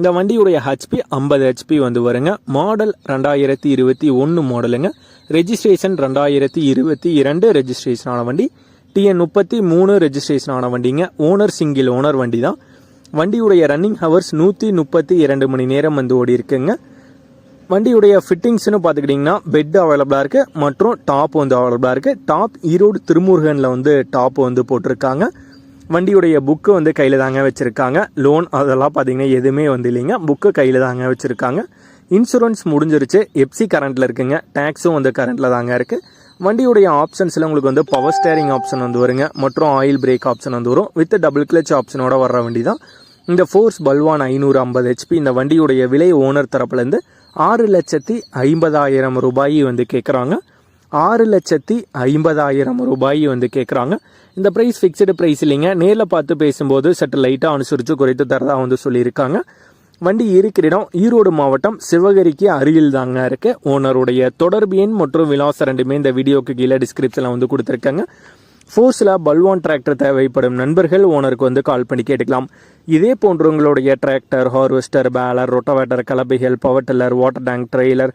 இந்த வண்டியுடைய ஹெச்பி ஐம்பது ஹெச்பி வந்து வருங்க. மாடல் ரெண்டாயிரத்தி இருபத்தி ஒன்று மாடலுங்க ரெஜிஸ்ட்ரேஷன் ரெண்டாயிரத்தி இருபத்தி இரண்டு ரெஜிஸ்ட்ரேஷன் ஆன வண்டி. டிஎன் முப்பத்தி மூணு ரெஜிஸ்ட்ரேஷன் ஆன வண்டிங்க. ஓனர் சிங்கிள் ஓனர் வண்டி தான் வண்டியுடைய ரன்னிங் ஹவர்ஸ் நூற்றி முப்பத்தி இரண்டு மணி நேரம் வந்து ஓடி இருக்குங்க. வண்டியுடைய ஃபிட்டிங்ஸ்னு பார்த்துக்கிட்டிங்கன்னா பெட் அவைலபிளாக இருக்குது மற்றும் டாப் வந்து அவைலபிளாக இருக்குது டாப் ஈரோடு திருமுருகனில் வந்து டாப் வந்து போட்டிருக்காங்க. வண்டியுடைய புக்கு வந்து கையில் தாங்க வச்சுருக்காங்க. லோன் அதெல்லாம் பார்த்திங்கன்னா எதுவுமே வந்து இல்லைங்க. புக்கு கையில் தாங்க வச்சுருக்காங்க. இன்சூரன்ஸ் முடிஞ்சிருச்சு. எப்சி கரண்ட்டில் இருக்குங்க. டேக்ஸும் வந்து கரண்ட்டில் தாங்க இருக்குது வண்டியுடைய ஆப்ஷன்ஸில் உங்களுக்கு வந்து பவர் ஸ்டேரிங் ஆப்ஷன் வந்து வருங்க. மற்றும் ஆயில் பிரேக் ஆப்ஷன் வந்து வரும். வித் டபுள் கிளச் ஆப்ஷனோட வர்ற வண்டி தான் இந்த ஃபோர்ஸ் பல்வான் ஐநூறு ஐம்பது ஹெச்பி இந்த வண்டியுடைய விலை ஓனர் தரப்புலேருந்து ஆறு லட்சத்தி ஐம்பதாயிரம் ரூபாய் வந்து கேட்குறாங்க ஆறு லட்சத்தி ஐம்பதாயிரம் ரூபாய் வந்து கேட்குறாங்க இந்த ப்ரைஸ் ஃபிக்ஸ்டு ப்ரைஸ் இல்லைங்க. நேரில் பார்த்து பேசும்போது சற்று லைட்டாக அனுசரித்து குறைத்து தரதா வந்து சொல்லியிருக்காங்க. வண்டி இருக்கிற இடம் ஈரோடு மாவட்டம் சிவகரிக்கு அருகில் தாங்க இருக்கு. ஓனருடைய தொடர்பு எண் மற்றும் விலாசம் ரெண்டுமே இந்த வீடியோக்கு கீழே டிஸ்கிரிப்ஷனில் வந்து கொடுத்துருக்காங்க. ஃபோர்ஸில் பல்வான் டிராக்டர் தேவைப்படும் நண்பர்கள் ஓனருக்கு வந்து கால் பண்ணி கேட்டுக்கலாம். இதே போன்று உங்களுடைய tractor harvester baler rotavator கலப்பைகள் power tiller water tank trailer